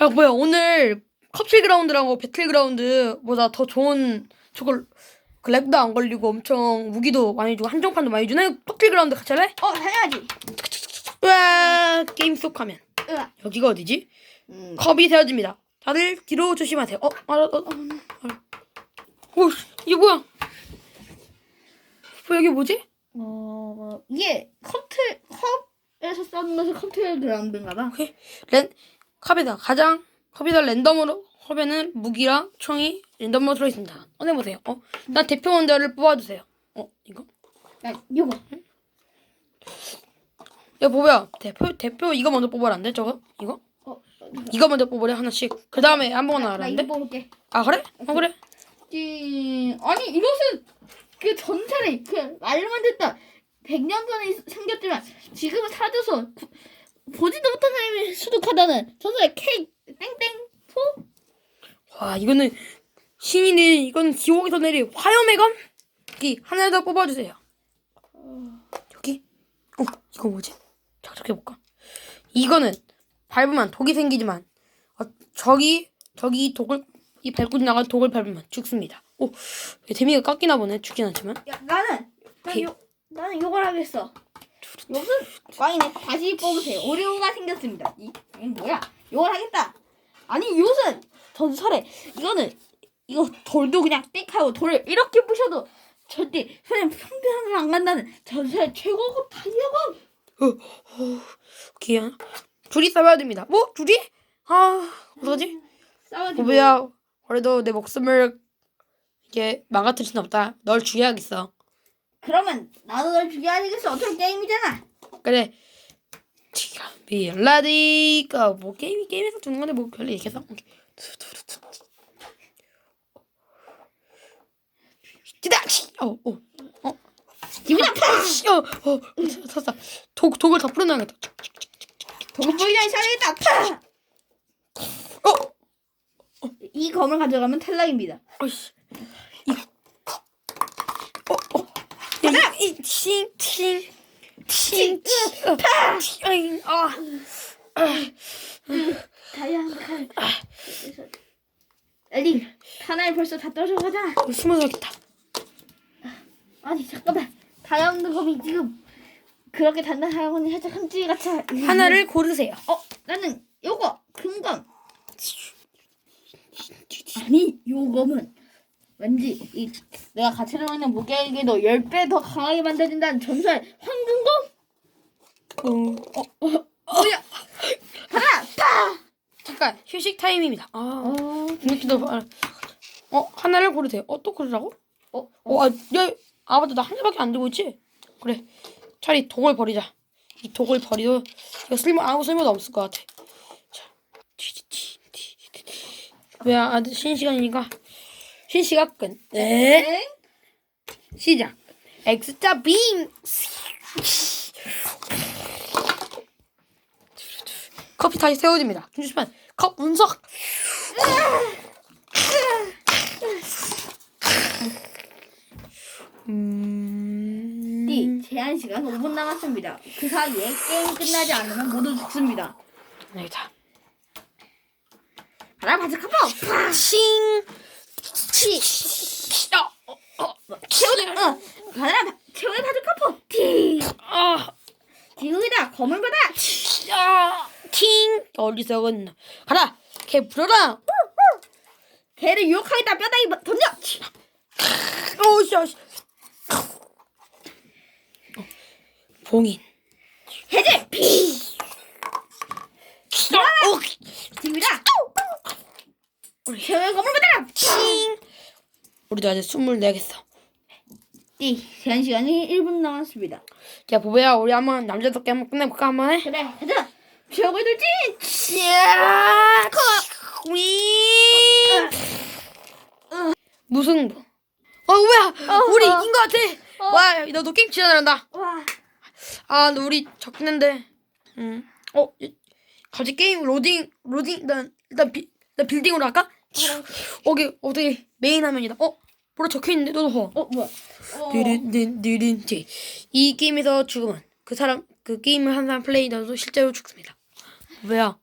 야 뭐야 오늘 커플그라운드랑 배틀그라운드보다 더 좋은 저걸 그 랩도 안 걸리고 엄청 무기도 많이 주고 한정판도 많이 주네 커플그라운드 같이 할래? 어 해야지. 으아 게임 속 화면 으아. 여기가 어디지? 음. 컵이 세워집니다 다들 뒤로 조심하세요 어? 알아 어, 어, 알아. 오 이게 뭐야 뭐 여기 뭐지? 어 이게 컵에서 써는 것이 커트 그라운드인가봐. 오케이 랜 컵에다 가장 컵에다 랜덤으로 컵에는 무기랑 총이 랜덤으로 들어있습니다 꺼내보세요 어? 난 대표 원더를 뽑아주세요 어? 이거? 야 이거. 야 뭐야 대표 대표 이거 먼저 뽑아라 안 돼? 저거? 이거? 어. 이거 먼저 뽑으래 하나씩 그 다음에 나 하라는데? 이거 뽑을게. 아 그래? 어 그래? 찡. 아니 이것은 그 전설의 그 말로만 듣다 100년 전에 생겼지만 지금은 구- 보지도 못한 사람이 수득하다는 전설의 케이크 땡땡 포. 와 이거는 신이 내린 이건 지옥에서 내린 화염의 검? 여기 하나 더 뽑아주세요 여기? 어 이거 뭐지? 착착해볼까? 이거는 밟으면 독이 생기지만 어, 저기 저기 독을 이 밟고 지나간 독을 밟으면 죽습니다 오 데미가 깎이나 보네 죽진 않지만 야 나는 난 피- 요, 나는 이걸 하겠어. 이것은 꽝이네. 다시 뽑으세요. 오류가 생겼습니다. 이, 이건 뭐야? 이걸 하겠다. 아니 이것은 전설의 이거는 이거 돌도 그냥 띡 하고 돌을 이렇게 부셔도 절대 손에 평평을 안 간다는 전설의 최고급 다이아몬드. 오케이 둘이 싸워야 됩니다 뭐? 둘이? 아 어떡하지? 싸우지 보배야 그래도 내 목숨을 이게 망가뜨릴 순 없다 널 죽여야겠어 그러면 나도 널 죽여야 되겠어. 어차피 게임이잖아. 그래 지금 빌라디가 뭐 게임이 게임에서 주는 건데 뭐 별로 얘기해서 기다 어어 어. 기분 나빠. 어어 샀어 독 독을 다 풀어놔야겠다 돈 보이려 시작하겠다. 파! 어이 검을 가져가면 탈락입니다. 어이씨 이어어 이팅팅팅팅 아 다이아몬드 칼. 엘리, 하나에 벌써 다 떨어져가잖아. 숨어서 겠다 아니 잠깐만. 다이아몬드 검이 지금 그렇게 다이아몬드 살짝 흠집이 같이. 하나를 고르세요 어, 나는 요거 금검. 아니, 요 검은 왠지 이 내가 같이 들어있는 무게에게도 10배 더 강하게 만들어진다는 전설 황금검. 어, 뭐야? 하나, 파! 잠깐 휴식 타임입니다. 아, 어, 이렇게도 아, 어 하나를 고르세요. 어 또 고르라고? 어, 어, 아, 야, 아 맞다 나한 개밖에 안 들고 있지. 그래, 차라리 독을 버리자. 이 독을 버리도 이거 쓸모 아무 쓸모도 없을 것 같아. 자. 뭐야, 아, 쉬는 시간이니까 쉬는 시간 끝. 네, 네. 시작. X자 빔. 커피 다시 세워집니다. 잠시만, 컵 분석. 음. 띠 제한 시간 5분 남았습니다. 그 사이에 게임 끝나지 않으면 모두 죽습니다. 여기다. 하나 바삭하고 파! 칭. 치! 어, 어, 어. 최후의 어 하나 바- 최후의 바삭하고 티! 아, 지금이다 검을 받아! 야, 팅. 어디서 건너? 가라. 걔 불어라. 개를 유혹하겠다 뼈다귀 버- 던져! 오, 씨, 씨. 어, 봉인. 해제! 피! 어, 지금이다! 최후의 검을 받아라! 칭. 우리도 아직 숨을 내야겠어. 띠 제한 시간이 1분 남았습니다. 야, 보배야, 우리 한번 남자답게 한번 끝내볼까 한번 해? 그래 가자! 최후의 돌진! 야, 윙. 무승부. 어, 뭐야? 우리 어. 이긴 것 같아. 와, 너, 너 게임 진짜 잘한다. 와 아, 너 우리 적는데. 음. 어, 이- 갑자기 게임 로딩, 로딩, 일단, 일단, 비, 일단 빌딩으로 할까? 오케이, 어떻게, 메인 화면이다. 어? 뭐라 적혀 있는데? 너도 봐. 어 뭐야? 어. 느린 느린지 이 게임에서 죽으면 그 사람 그 게임을 한 사람 플레이너도 실제로 죽습니다. 왜야?